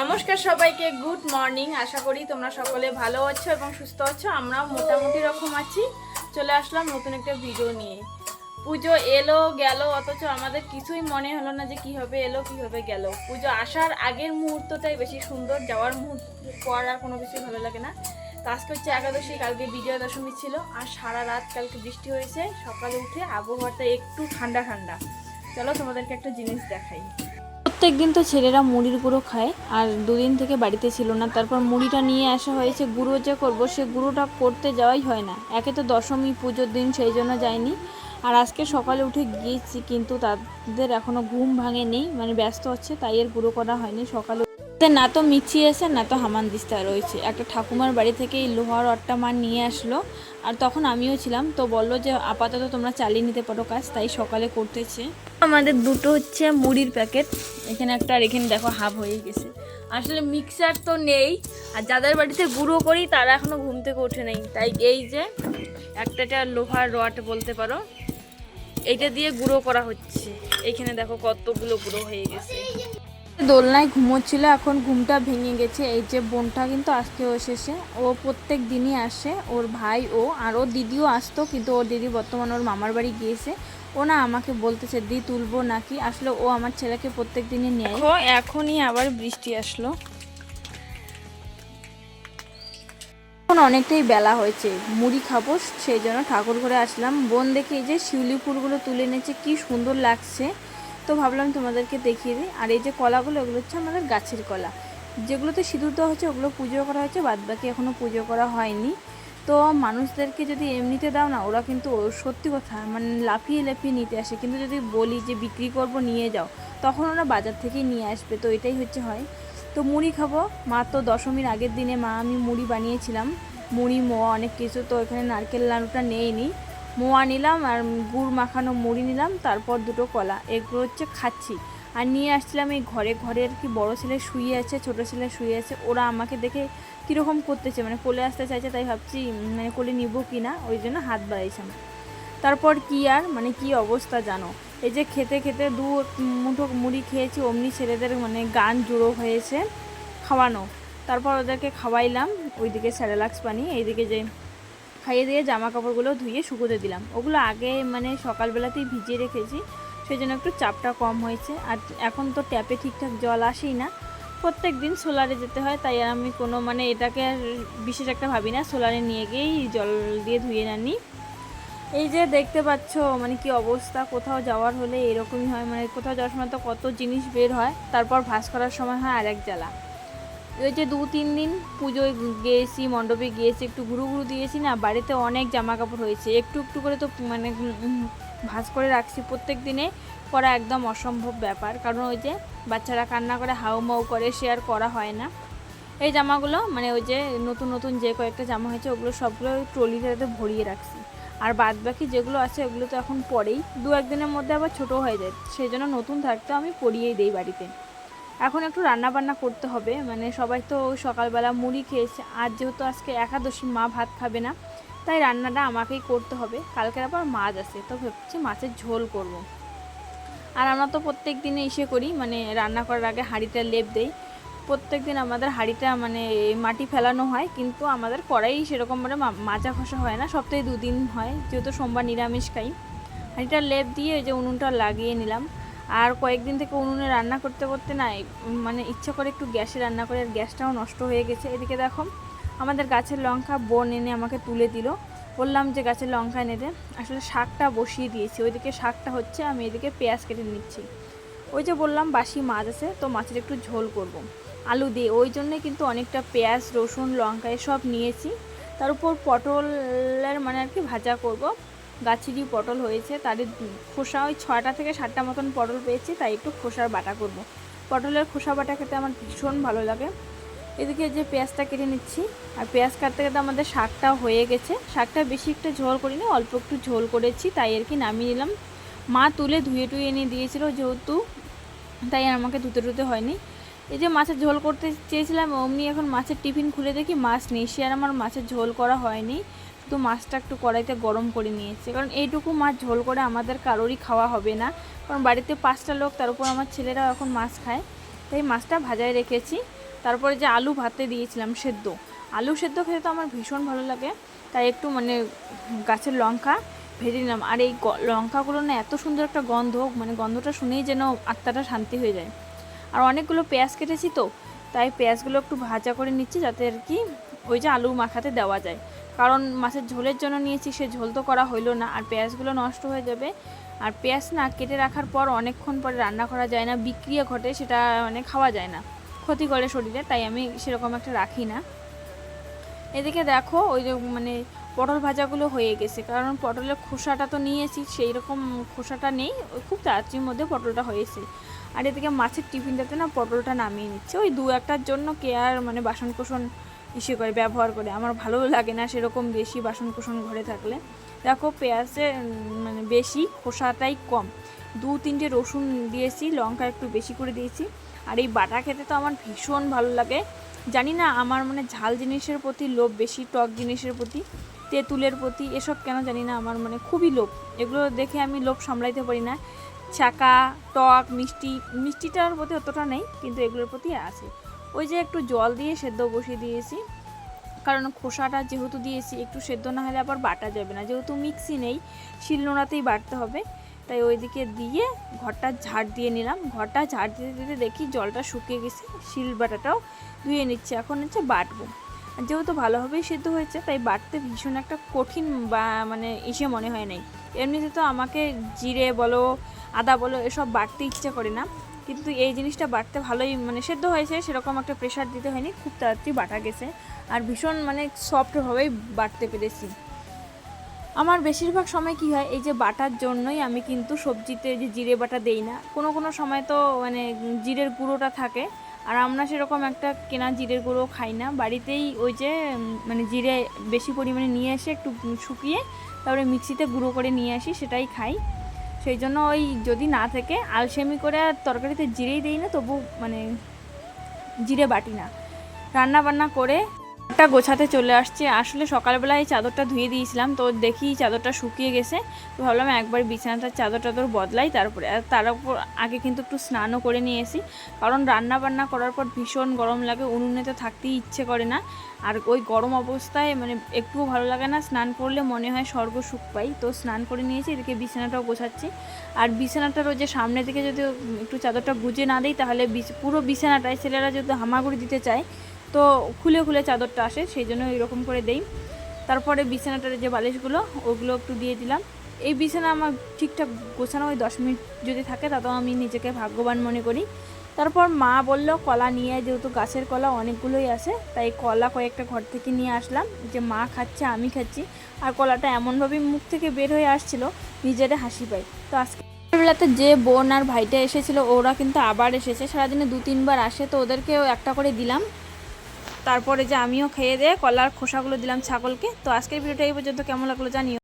নমস্কার সবাইকে, good morning. আশা করি তোমরা সকলে ভালো আছো এবং সুস্থ আছো। আমরাও মোটামুটি রকম আছি। চলে আসলাম নতুন একটা ভিডিও নিয়ে। পুজো এলো, গেল, অথচ আমাদের কিছুই মনে হলো না যে কীভাবে এলো কীভাবে গেল। পুজো আসার আগের মুহূর্তটাই বেশি সুন্দর, যাওয়ার মুহূর্ত পর আর কোনো কিছু ভালো লাগে না। তো আজকে হচ্ছে একাদশী, কালকে বিজয়া দশমী ছিল, আর সারা রাত কালকে বৃষ্টি হয়েছে। সকালে উঠে আবহাওয়াটা একটু ঠান্ডা ঠান্ডা। চলো তোমাদেরকে একটা জিনিস দেখাই। প্রত্যেক দিন তো ছেলেরা মুড়ির গুঁড়ো খায়, আর দুদিন থেকে বাড়িতে ছিল না। তারপর মুড়িটা নিয়ে আসা হয়েছে, গুঁড়ো যে করব সে গুঁড়োটা করতে যাওয়াই হয় না। একে তো দশমী পুজোর দিন, সেই জন্য যায়নি। আর আজকে সকালে উঠে গিয়েছি, কিন্তু তাদের এখনও ঘুম ভাঙে নেই মানে ব্যস্ত হচ্ছে, তাই এর গুঁড়ো করা হয়নি। সকালে উঠতে না তো মিক্সি এসে, না তো হামান দিস্তা রয়েছে। একটা ঠাকুমার বাড়ি থেকে এই লোহার অট্টা মার নিয়ে আসলো। আর তখন আমিও ছিলাম, তো বলল যে আপাতত তোমরা চালিয়ে নিতে পারো কাজ, তাই সকালে করতেছে। আমাদের দুটো হচ্ছে মুড়ির প্যাকেট, এখানে একটা আর এখানে দেখো হাফ হয়ে গেছে। আসলে মিক্সার তো নেই, আর যাদের বাড়িতে গুঁড়ো করি, তারা এখনও ঘুম থেকে ওঠে নেই। তাই এই যে একটা লোহার রড বলতে পারো এইটা দিয়ে গুঁড়ো করা হচ্ছে। এইখানে দেখো কতগুলো গুঁড়ো হয়ে গেছে। দোলনায় ঘুমোচ্ছিল এখন ঘুমটা ভেঙে গেছে। এই যে বোনটা কিন্তু আজকেও এসেছে ও প্রত্যেক দিনই আসে। ওর ভাই ও আর ওর দিদিও আসতো কিন্তু ওর দিদি বর্তমানে ওর মামার বাড়ি গিয়েছে। ও না আমাকে বলতেছে দি তুলবো নাকি? আসলে ও আমার ছেলেকে প্রত্যেক দিনই নেয়। ও এখনই আবার বৃষ্টি আসলো। এখন অনেকটাই বেলা হয়েছে মুড়ি খাব সেই জন্য ঠাকুর ঘরে আসলাম। বোন দেখে এই যে শিউলি ফুলগুলো তুলে এনেছে কি সুন্দর লাগছে। তো ভাবলাম তোমাদেরকে দেখিয়ে দিই। আর এই যে কলাগুলো, এগুলো হচ্ছে আমাদের গাছের কলা। যেগুলোতে সিঁদুর দেওয়া হচ্ছে ওগুলো পুজো করা হয়েছে বাদ বাকি এখনও পুজো করা হয়নি। তো মানুষদেরকে যদি এমনিতে দাও না, ওরা কিন্তু সত্যি কথা মানে লাফিয়ে লাফিয়ে নিতে আসে। কিন্তু যদি বলি যে বিক্রি করব, নিয়ে যাও, তখন ওরা বাজার থেকেই নিয়ে আসবে। তো এটাই হচ্ছে হয়। তো মুড়ি খাব। মা তো দশমীর আগের দিনে মা, আমি মুড়ি বানিয়েছিলাম। মুড়ি, মোয়া, অনেক কিছু। তো এখানে নারকেল লাড়ুটা নেইনি। মোয়া নিলাম আর গুড় মাখানো মুড়ি নিলাম, তারপর দুটো কলা। এগুলো হচ্ছে খাচ্ছি। আর নিয়ে আসছিলাম এই ঘরে ঘরে আর কি বড়ো ছেলে শুয়ে আছে, ছোটো ছেলে শুয়ে আছে। ওরা আমাকে দেখে কীরকম করতেছে মানে কোলে আসতে চাইছে, তাই ভাবছি মানে কোলে নিব কি না? ওই জন্য হাত বাড়াইছিলাম তারপর কি আর মানে কি অবস্থা জানো? এই যে খেতে খেতে দু মুঠো মুড়ি খেয়েছি, অমনি ছেলেদের মানে গান জুড়ো হয়েছে খাওয়ানো। তারপর ওদেরকে খাওয়াইলাম, ওইদিকে স্যারেলাক্স পানি এইদিকে যে খাইয়ে দিয়ে জামা কাপড়গুলো ধুয়ে শুকোতে দিলাম। ওগুলো আগে মানে সকালবেলাতেই ভিজিয়ে রেখেছি সেই জন্য একটু চাপটা কম হয়েছে। আর এখন তো ট্যাপে ঠিকঠাক জল আসেই না। প্রত্যেক দিন সোলারে যেতে হয়, তাই আর আমি কোনো মানে এটাকে আর বিশেষ একটা ভাবি না, সোলারে নিয়ে গিয়েই জল দিয়ে ধুয়ে আনি এই যে দেখতে পাচ্ছ মানে কি অবস্থা, কোথাও যাওয়ার হলে এরকমই হয়। মানে কোথাও যাওয়ার সময় তো কত জিনিস বের হয়, তারপর ভাস করার সময় হয় আরেক জ্বালা। ওই যে দু তিন দিন পুজোয় গিয়েছি, মণ্ডপে গিয়েছি, একটু ঘুরু ঘুরু দিয়েছি না, বাড়িতে অনেক জামা কাপড় হয়েছে। একটু একটু করে তো মানে ভাঁজ করে রাখছি প্রত্যেক দিনে, করা একদম অসম্ভব ব্যাপার। কারণ ওই যে বাচ্চারা কান্না করে, হাউ মাউ করে আর করা হয় না। এই জামাগুলো মানে ওই যে নতুন নতুন যে কয়েকটা জামা হয়েছে, ওগুলো সবগুলো ট্রলিটাতে ভরিয়ে রাখছি। আর বাদ বাকি যেগুলো আছে, ওগুলো তো এখন পরেই। দু একদিনের মধ্যে আবার ছোটো হয়ে যায়। সেই জন্য নতুন থাকতেও আমি পরিয়েই দিই বাড়িতে। এখন একটু রান্না বান্না করতে হবে। মানে সবাই তো সকালবেলা মুড়ি খেয়েছে। আর যেহেতু আজকে একাদশী, মা ভাত খাবে না, তাই রান্নাটা আমাকেই করতে হবে। কালকের আবার মাছ আছে, তো ভাবছি মাছের ঝোল করব। আর আমরা তো প্রত্যেক দিনে এসে করি মানে রান্না করার আগে হাঁড়িটা লেপ দেই। প্রত্যেক দিন আমাদের হাঁড়িটা মানে মাটি ফেলানো হয়, কিন্তু আমাদের কড়াই সেরকমভাবে মা- মাজা ঘষা হয় না, সপ্তাহে দুদিন হয়। যেহেতু সোমবার নিরামিষ খাই। হাঁড়িটা লেপ দিয়ে ওই যে উনুনটা লাগিয়ে নিলাম। আর কয়েকদিন থেকে উনুনে রান্না করতে করতে না এই, উম, মানে ইচ্ছা করে একটু গ্যাসে রান্না করে আর গ্যাসটাও নষ্ট হয়ে গেছে। এদিকে দেখো আমাদের গাছের লঙ্কা বন এনে আমাকে তুলে দিল। বললাম যে গাছের লঙ্কা এনে দে। আসলে শাকটা বসিয়ে দিয়েছি। ওইদিকে শাকটা হচ্ছে আমি এদিকে পেঁয়াজ কেটে নিচ্ছি। ওই যে বললাম বাসি মাছ আছে তো মাছের একটু ঝোল করব। আলু দিয়ে। ওই জন্যে কিন্তু অনেকটা পেঁয়াজ রসুন লঙ্কা এসব নিয়েছি। তার উপর পটলের মানে আর কি ভাজা করব। গাছেরই পটল হয়েছে তারই খোসা ওই ছয়টা থেকে সাতটা মতন পটল পেয়েছি, তাই একটু খোসার বাটা করব। পটলের খোসা বাটা খেতে আমার ভীষণ ভালো লাগে। এদিকে যে পেঁয়াজটা কেটে নিচ্ছি, আর পেঁয়াজ কাটতে কাটতে আমাদের শাকটা হয়ে গেছে। শাকটা বেশি একটা ঝোল করিনি, অল্প একটু ঝোল করেছি, তাই আর কি নামিয়ে নিলাম। মা তুলে ধুয়ে টুয়ে এনে দিয়েছিল যেহেতু, তাই আর আমাকে ধুতে ধুতে হয়নি। এই যে মাছের ঝোল করতে চেয়েছিলাম, অমনি এখন মাছের টিফিন খুলে দেখি, মাছ নেই, সে আর আমার মাছের ঝোল করা হয়নি। শুধু মাছটা একটু কড়াইতে গরম করে নিয়েছে। কারণ এইটুকু মাছ ঝোল করে আমাদের কারোরই খাওয়া হবে না। কারণ বাড়িতে পাঁচটা লোক, তার উপর আমার ছেলেরাও এখন মাছ খায়। তাই মাছটা ভাজায় রেখেছি। তারপরে যে আলু ভাতে দিয়েছিলাম সেদ্ধ। আলু সেদ্ধ খেতে তো আমার ভীষণ ভালো লাগে। তাই একটু মানে গাছের লঙ্কা ভেজে নিলাম। আর এই লঙ্কাগুলো না এত সুন্দর একটা গন্ধ মানে গন্ধটা শুনেই যেন আত্মাটা শান্তি হয়ে যায়। আর অনেকগুলো পেঁয়াজ কেটেছি তো, তাই পেঁয়াজগুলো একটু ভাজা করে নিচ্ছি যাতে আর কি ওই যে আলু মাখাতে দেওয়া যায়। কারণ মাছের ঝোলের জন্য নিয়েছি, সে ঝোল তো করা হইল না। আর পেঁয়াজগুলো নষ্ট হয়ে যাবে। আর পেঁয়াজ না কেটে রাখার পর অনেকক্ষণ পরে রান্না করা যায় না, বিক্রিয়া ঘটে, সেটা মানে খাওয়া যায় না। ক্ষতি করে শরীরে, তাই আমি সেরকম একটা রাখি না। এদিকে দেখো, ওই যে মানে পটল ভাজাগুলো হয়ে গেছে। কারণ পটলের খোসাটা তো নিয়েছি সেই রকম খোসাটা নেই খুব তাড়াতাড়ির মধ্যে পটলটা হয়েছে। আর এদিকে মাছের টিফিনটাতে না পটলটা নামিয়ে নিচ্ছে। ওই দু একটার জন্য কে আর মানে বাসন কোসন ইসে করে, ব্যবহার করে। আমার ভালো লাগে না সেরকম বেশি বাসন কোসন ঘরে থাকলে। দেখো পেঁয়াজে মানে বেশি, খোসাটাই কম। দু তিনটে রসুন দিয়েছি, লঙ্কা একটু বেশি করে দিয়েছি। আর এই বাটা খেতে তো আমার ভীষণ ভালো লাগে। জানি না, আমার মানে ঝাল জিনিসের প্রতি লোভ বেশি, টক জিনিসের প্রতি, তেঁতুলের প্রতি, এসব কেন জানি না, আমার মানে খুবই লোভ। এগুলো দেখে আমি লোভ সামলাইতে পারি না। ছাকা টক, মিষ্টি, মিষ্টিটার প্রতি অতটা নেই, কিন্তু এগুলোর প্রতি আছে। ওই যে একটু জল দিয়ে সেদ্ধ বসিয়ে দিয়েছি। কারণ খোসাটা যেহেতু দিয়েছি, একটু সেদ্ধ না হলে আবার বাটা যাবে না। যেহেতু মিক্সি নেই, শিলনোড়াতেই বাটতে হবে। তাই ওইদিকে দিয়ে ঘরটা ঝাড় দিয়ে নিলাম। ঘরটা ঝাড় দিতে দিতে দেখি জলটা শুকিয়ে গেছে। শিল বাটাটাও ধুয়ে নিচ্ছে। এখন হচ্ছে বাটবো। যেহেতু ভালোভাবেই সেদ্ধ হয়েছে, তাই বাটতে ভীষণ একটা কঠিন বা মানে ইসে মনে হয় নাই। এমনিতে তো আমাকে জিরে বলো, আদা বলো, এসব বাটতে ইচ্ছে করে না। কিন্তু এই জিনিসটা বাটতে ভালোই মানে সেদ্ধ হয়েছে, সেরকম একটা প্রেশার দিতে হয়নি, খুব তাড়াতাড়ি বাটা গেছে। আর ভীষণ মানে সফটভাবেই বাটতে পেরেছি। আমার বেশিরভাগ সময় কি হয়, এই যে বাটার জন্যই আমি কিন্তু সবজিতে যে জিরে বাটা দেই না, কোনো কোনো সময় তো মানে জিরের গুঁড়োটা থাকে, আর আমরা সেরকম একটা কেনা জিরের গুঁড়ো খাই না। বাড়িতেই ওই যে মানে জিরে বেশি পরিমাণে নিয়ে এসে একটু শুকিয়ে, তারপরে মিক্সিতে গুঁড়ো করে নিয়ে আসি, সেটাই খাই। সেই জন্য ওই যদি না থাকে, আলসেমি করে আর তরকারিতে জিরেই দিই না, তবু মানে জিরে বাটি না। রান্না বান্না করে চাদরটা গোছাতে চলে আসছে। আসলে সকালবেলা এই চাদরটা ধুয়ে দিয়েছিলাম, তো দেখি চাদরটা শুকিয়ে গেছে। তো ভাবলাম একবার বিছানাটার চাদর টাদর বদলাই, তারপরে তার উপর আগে কিন্তু একটু স্নানও করে নিয়েছি কারণ রান্না বান্না করার পর ভীষণ গরম লাগে, উনুনে তো থাকতেই ইচ্ছে করে না। আর ওই গরম অবস্থায় মানে একটুও ভালো লাগে না, স্নান করলে মনে হয় স্বর্গ সুখ পাই। তো স্নান করে নিয়েছি এদিকে বিছানাটাও গোছাচ্ছি। আর বিছানাটার ওই যে সামনে থেকে যদি একটু চাদরটা গুজে না দিই, তাহলে পুরো বিছানাটায় ছেলেরা যদি হামাগুড়ি দিতে চায় তো খুলে খুলে চাদরটা আসে, সেই জন্য এরকম করে দেই। তারপরে বিছানাটার যে বালিশগুলো, ওগুলো একটু দিয়ে দিলাম। এই বিছানা আমার ঠিকঠাক গোছানো ওই দশ মিনিট যদি থাকে, তাতেও আমি নিজেকে ভাগ্যবান মনে করি। তারপর মা বলল, কলা নিয়ে যেহেতু গাছের কলা অনেকগুলোই আছে, তাই কলা কয়েকটা ঘর থেকে নিয়ে আসলাম। যে মা খাচ্ছে, আমি খাচ্ছি। আর কলাটা এমনভাবেই মুখ থেকে বের হয়ে আসছিল, নিজেরা হাসি পাই তো আজকে বেলাতে যে বোন আর ভাইটা এসেছিল, ওরা কিন্তু আবার এসেছে। সারাদিনে দু তিনবার আসে, তো ওদেরকেও একটা করে দিলাম। তারপরে যে আমিও খেয়ে দিয়ে কলার খোসাগুলো দিলাম ছাগলকে। তো আজকের ভিডিওটা এই পর্যন্ত। কেমন লাগল জানিও।